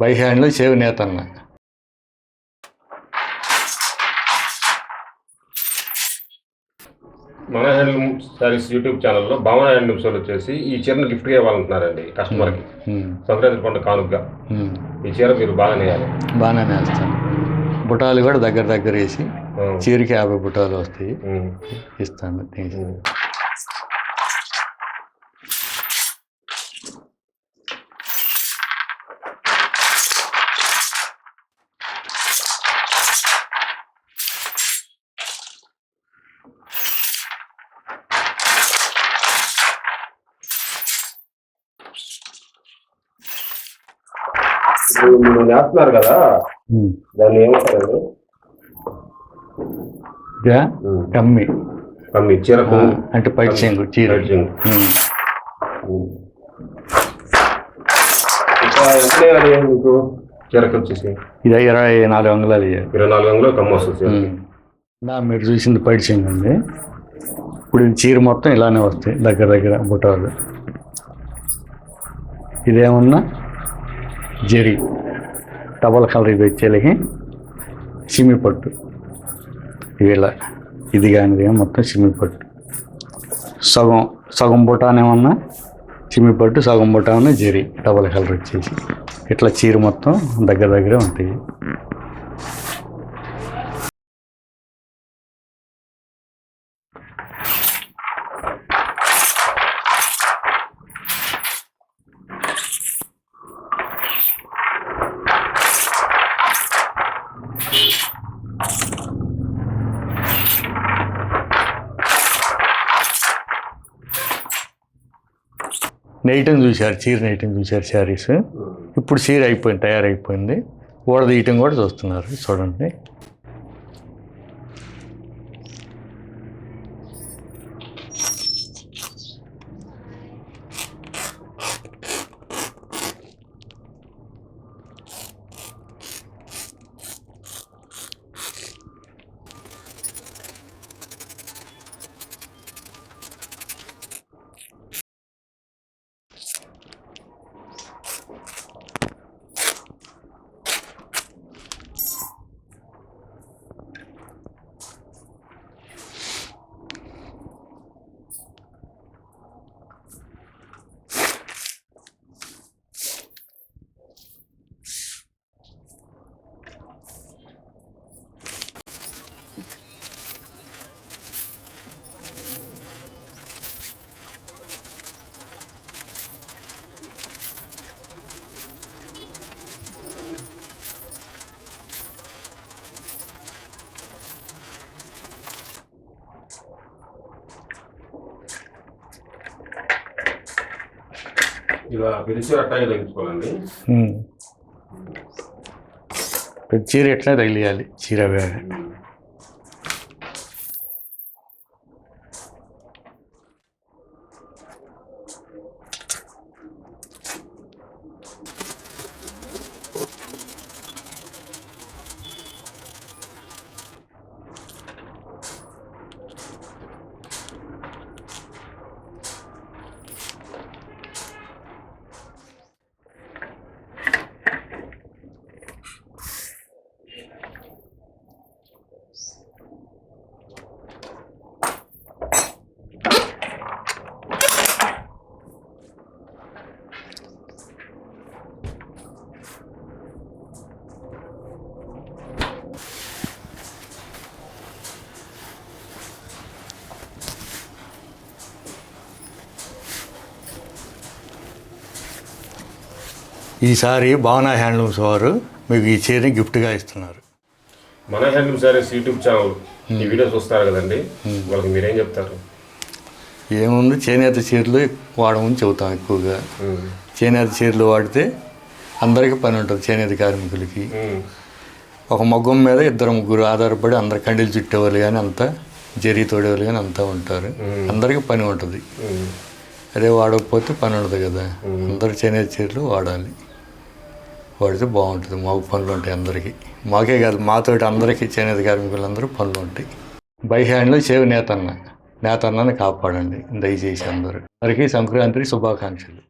By హ్యాండ్లో చేవి నేతన్న. మన handloom sarees YouTube ఛానల్లో భావన హ్యాండ్లూమ్స్ వాళ్ళు వచ్చేసి ఈ చీరను గిఫ్ట్గా ఇవ్వాలంటున్నారండి కస్టమర్కి. సంక్రాంతి పండుగ కానుకగా ఉమ్. ఈ చీర మీరు బాగా నేయాలి. బాగానే వేస్తాను బుటాలు కూడా దగ్గర దగ్గర వేసి చీరకి యాభై బుటాలు వస్తాయి. ఇస్తాను. నేస్తున్నారు కదా. దాన్ని ఏమంటారు? కమ్మి. కమ్మి చీర ఆ, అంటే పైట్ చెంగు చీర. మీకు చీరకు వచ్చేసి? ఇది ఇరవై నాలుగు వందలు ఇయ్యాలి ఇరవై నాలుగు వందలు కమ్మ వస్తుంది చీరకి. మీరు చూసింది పైట్ చెంగు అండి. ఇప్పుడు చీర మొత్తం ఇలానే వస్తాయి దగ్గర దగ్గర బుటాలు ఇదేమన్నా? జరి డబల్ కలర్ ఇది వచ్చేలకి సిమి పట్టు ఇలా ఇది కానిది మొత్తం సిమి పట్టు సగం సగం బుటానేమన్నా సిమి పట్టు సగం బుటానే జరి డబల్ కలర్ వచ్చేసి. ఇట్లా చీర మొత్తం దగ్గర దగ్గరే ఉంటాయి. నెయ్యటం చూశారు చీర నెయ్యటం చూశారు శారీస్. ఇప్పుడు చీర అయిపోయింది తయారైపోయింది. ఊడదీయటం కూడా చూస్తున్నారు చూడండి. ఇలా పిలిచి తగ్గించుకోవాలండి చీర ఎట్లా తగిలియాలి చీర వేగ ఈసారి భావనా హ్యాండ్లూమ్స్ వారు మీకు ఈ చీరని గిఫ్ట్గా ఇస్తున్నారు. మన హ్యాండ్లూమ్ సారీస్ యూట్యూబ్ ఛానల్ ఈ వీడియో చూస్తారు కదండి. వాళ్ళకి మీరేం చెప్తారు? ఏముంది? చేనేత చీరలు వాడమని చెబుతాం ఎక్కువగా. చేనేత చీరలు వాడితే అందరికీ పని ఉంటుంది చేనేత కార్మికులకి. ఒక మగ్గం మీద ఇద్దరు ముగ్గురు ఆధారపడి అందరు కండీలు చుట్టేవాళ్ళు కానీ అంతా జరీ తోడేవాళ్ళు కానీ అంతా ఉంటారు. అందరికీ పని ఉంటుంది. అదే వాడకపోతే పని ఉండదు కదా. అందరు చేనేత చీరలు వాడాలి. వాడితే బాగుంటుంది. మాకు పనులు ఉంటాయి అందరికీ. మాకే కాదు మాతోటి అందరికీ చేనేత కార్మికులందరూ పనులు ఉంటాయి. బై హ్యాండ్లో చేవి నేతన్న. నేతన్నని కాపాడండి. దయచేసి అందరూ. అందరికీ సంక్రాంతి శుభాకాంక్షలు.